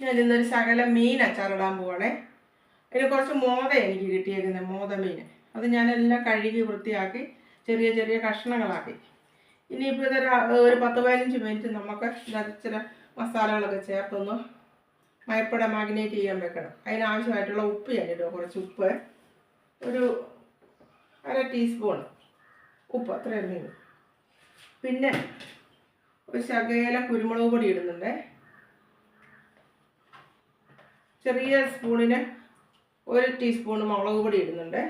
ഞാൻ ഇന്നൊരു ശകല മീൻ അച്ചാറിടാൻ പോവാണേ. അതിന് കുറച്ച് മോത എനിക്ക് കിട്ടിയേക്കുന്നത് മോത മീൻ. അത് ഞാനെല്ലാം കഴുകി വൃത്തിയാക്കി ചെറിയ ചെറിയ കഷ്ണങ്ങളാക്കി. ഇനിയിപ്പോൾ ഇതൊരു ഒരു പത്ത് പതിനഞ്ച് മിനിറ്റ് നമുക്ക് ചില മസാലകളൊക്കെ ചേർത്തൊന്ന് മയപ്പട മാഗ്നേറ്റ് ചെയ്യാൻ വെക്കണം. അതിനാവശ്യമായിട്ടുള്ള ഉപ്പ് ഞാൻ ഇടുക കുറച്ച് ഉപ്പ്. ഒരു അര ടീസ്പൂൺ ഉപ്പ് അത്രയും പിന്നെ ഒരു ശകേല കുരുമുളക് പൊടി ഇടുന്നുണ്ട്. ചെറിയ സ്പൂണിന് ഒരു ടീസ്പൂൺ മുളക് പൊടി ഇടുന്നുണ്ട്.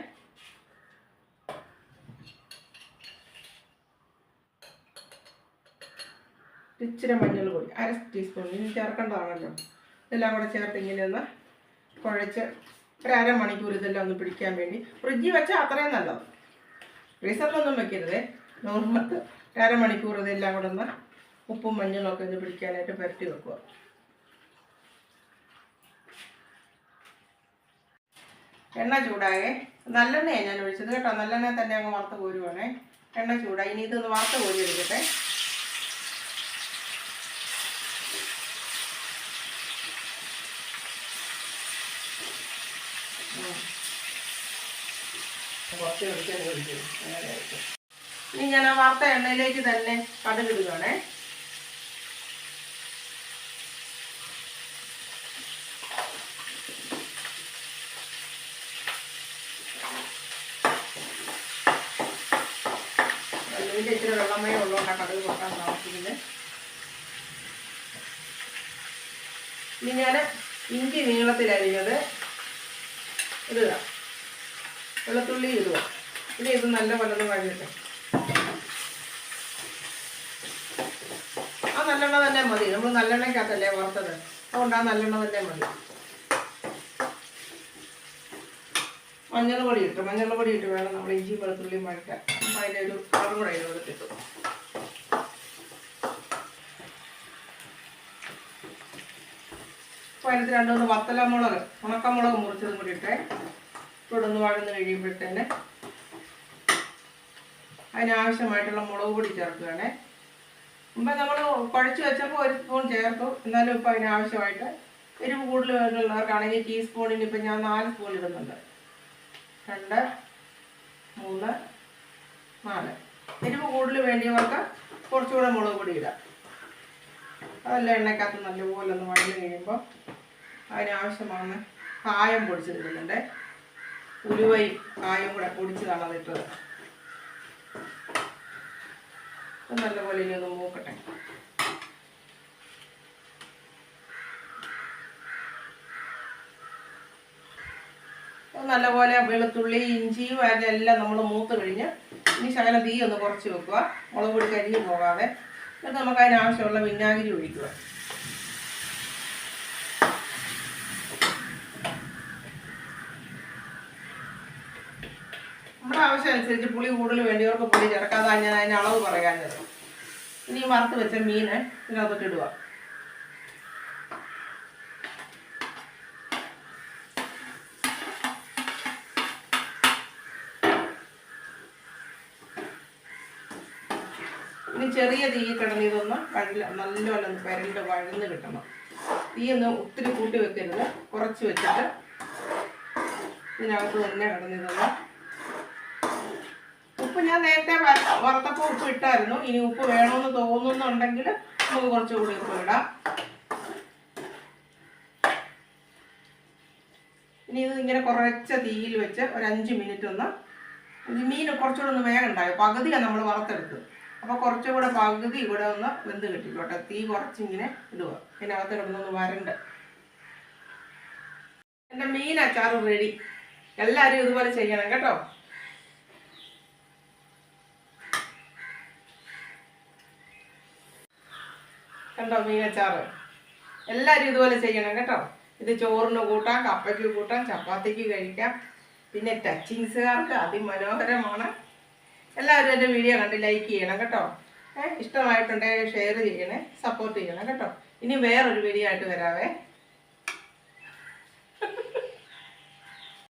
ഇച്ചിരി മഞ്ഞൾ പൊടി അര ടീസ്പൂൺ. ഇനി ചേർക്കേണ്ടതാണല്ലോ. എല്ലാം കൂടെ ചേർത്ത് ഇങ്ങനെ ഒന്ന് കുഴച്ച് ഒരു അരമണിക്കൂർ ഇതെല്ലാം ഒന്ന് പിടിക്കാൻ വേണ്ടി. ഫ്രിഡ്ജിൽ വെച്ചാൽ അത്രയും നല്ലത്. ഫ്രീസറിലൊന്നും വെക്കരുതേ. നോർമൽ അരമണിക്കൂർ ഇതെല്ലാം കൂടെ ഒന്ന് ഉപ്പും മഞ്ഞളും ഒക്കെ ഒന്ന് പിടിക്കാനായിട്ട് പുരട്ടി വെക്കുക. എണ്ണ ചൂടായേ. നല്ലെണ്ണയാണ് ഞാൻ ഒഴിച്ചത് കേട്ടോ. നല്ലെണ്ണ തന്നെ അങ്ങ് വറുത്ത് കോരുവാണേ. എണ്ണ ചൂടായി. ഇനി ഇതൊന്ന് വറുത്ത് കോരി എടുക്കട്ടെ കുറച്ച് ഒഴിക്കാൻ ഒഴിക്കും അങ്ങനെ ഒഴിക്കും. ഇനി ഞാൻ ആ വറുത്ത എണ്ണയിലേക്ക് തന്നെ കടുകിടുകയാണേ ഇതിന്റെ ഇത്തിരി വെള്ളമേ ഉള്ളതുകൊണ്ടാണ് കടുക് പൊട്ടാൻ താമസിക്കുന്നത് ഇനി ഞാൻ ഇഞ്ചി നീളത്തിലരിഞ്ഞത് ഇടുക. വെളുത്തുള്ളി ഇടുക. ഇനി ഇത് നല്ല വെള്ളം കഴിഞ്ഞിട്ട് ആ നല്ലെണ്ണ തന്നെ മതി. നമ്മൾ നല്ലെണ്ണയ്ക്കകത്തല്ലേ വറുത്തത്? അതുകൊണ്ട് ആ നല്ലെണ്ണ തന്നെ മതി. മഞ്ഞൾ പൊടി ഇട്ടു മഞ്ഞൾ പൊടി ഇട്ട് വേണം നമ്മൾ ഇഞ്ചി വെളുത്തുള്ളി വഴറ്റാൻ. അപ്പം അതിന്റെ ഒരു കളറും കൂടെ അതിനോട് കിട്ടും അപ്പോൾ അതിനകത്ത് രണ്ടുമൂന്ന് വത്തലമുളക് ഉണക്കമുളക് മുറിച്ചതും കൂടി ഇട്ടേ. തുടർന്ന് വഴന്ന് കഴിയുമ്പോഴത്തേന് അതിനാവശ്യമായിട്ടുള്ള മുളക് പൊടി ചേർക്കുകയാണേ. മുമ്പ് നമ്മൾ കുഴച്ച് വെച്ചപ്പോൾ ഒരു സ്പൂൺ ചേർത്തു. എന്നാലും ഇപ്പം അതിനാവശ്യമായിട്ട് എരിവ് കൂടുതൽ വേണ്ടുള്ളവർക്കാണെങ്കിൽ ടീസ്പൂണിന് ഇപ്പം ഞാൻ നാല് സ്പൂൺ ഇടുന്നുണ്ട്. രണ്ട് മൂന്ന് നാല് എരിവ് കൂടുതൽ വേണ്ടിയവർക്ക് കുറച്ചുകൂടെ മുളക് പൊടി ഇടാം. അതെല്ലാം എണ്ണക്കകത്ത് നല്ലപോലെ ഒന്ന് വഴന്ന് കഴിയുമ്പോൾ അതിനാവശ്യമാണ് കായം പൊടിച്ചിടുന്നുണ്ട് ഉലുവയും കായും കൂടെ പൊടിച്ചതാണ് അതിട്ടത് നല്ലപോലെ ഇനി ഒന്ന് മൂക്കട്ടെ. നല്ലപോലെ വെളുത്തുള്ളി ഇഞ്ചിയും അതിലെല്ലാം നമ്മൾ മൂത്ത് കഴിഞ്ഞ് ഇനി ശകലം തീ ഒന്ന് കുറച്ച് വെക്കുക. മുളക് പൊടി കരിഞ്ഞു പോകാതെ. എന്നിട്ട് നമുക്ക് അതിനാവശ്യമുള്ള വിനാഗിരി ഒഴിക്കുക. നമ്മുടെ ആവശ്യം അനുസരിച്ച് പുളി കൂടുതൽ വേണ്ടിയവർക്ക് പുളി ചേർക്കാതെ ഞാൻ അതിന് അളവ് പറയാഞ്ഞത് ഇനി വറുത്ത് വെച്ച മീൻ ഇതിനകത്തോട്ട് ഇടുക. ഇനി ചെറിയ തീ കിടന്ന് ഇതൊന്ന് വഴല ഒന്ന് വരണ്ട് വഴന്ന് കിട്ടണം. തീ ഒന്ന് ഒത്തിരി കൂട്ടി വെക്കരുത്. കുറച്ച് വെച്ചിട്ട് ഇതിനകത്ത് തന്നെ കിടന്ന് ഉപ്പ് ഞാൻ നേരത്തെ വറുത്തപ്പോൾ ഉപ്പ് ഇട്ടായിരുന്നു. ഇനി ഉപ്പ് വേണമെന്ന് തോന്നുന്നുണ്ടെങ്കിൽ നമുക്ക് കുറച്ചുകൂടി ഉപ്പ് ഇടാം. ഇനി ഇത് ഇങ്ങനെ കുറച്ച തീയിൽ വെച്ച് ഒരു അഞ്ച് മിനിറ്റ് ഒന്ന് മീൻ കുറച്ചുകൂടെ ഒന്ന് വേഗം ഉണ്ടാകും പകുതിയാണ് നമ്മൾ വറുത്തെടുത്തത്. അപ്പോൾ കുറച്ചുകൂടെ പകുതി ഇവിടെ ഒന്ന് വെന്ത് കിട്ടിക്കോട്ടെ തീ കുറച്ചിങ്ങനെ ഇടുക. ഇതിനകത്ത് കിടന്നൊന്ന് വരണ്ട്. എന്റെ മീൻ അച്ചാർ റെഡി എല്ലാവരും ഇതുപോലെ ചെയ്യണം കേട്ടോ. കണ്ടോ മീനച്ചാറ് എല്ലാവരും ഇതുപോലെ ചെയ്യണം കേട്ടോ. ഇത് ചോറിന് കൂട്ടാം കപ്പയ്ക്ക് കൂട്ടാം ചപ്പാത്തിക്ക് കഴിക്കാം. പിന്നെ ടച്ചിങ്സുകാർക്ക് അതിമനോഹരമാണ്. എല്ലാവരും എന്റെ വീഡിയോ കണ്ട് ലൈക്ക് ചെയ്യണം കേട്ടോ. ഇഷ്ടമായിട്ടുണ്ടെങ്കിൽ ഷെയർ ചെയ്യണേ സപ്പോർട്ട് ചെയ്യണം കേട്ടോ. ഇനി വേറൊരു വീഡിയോ ആയിട്ട് വരാവേ.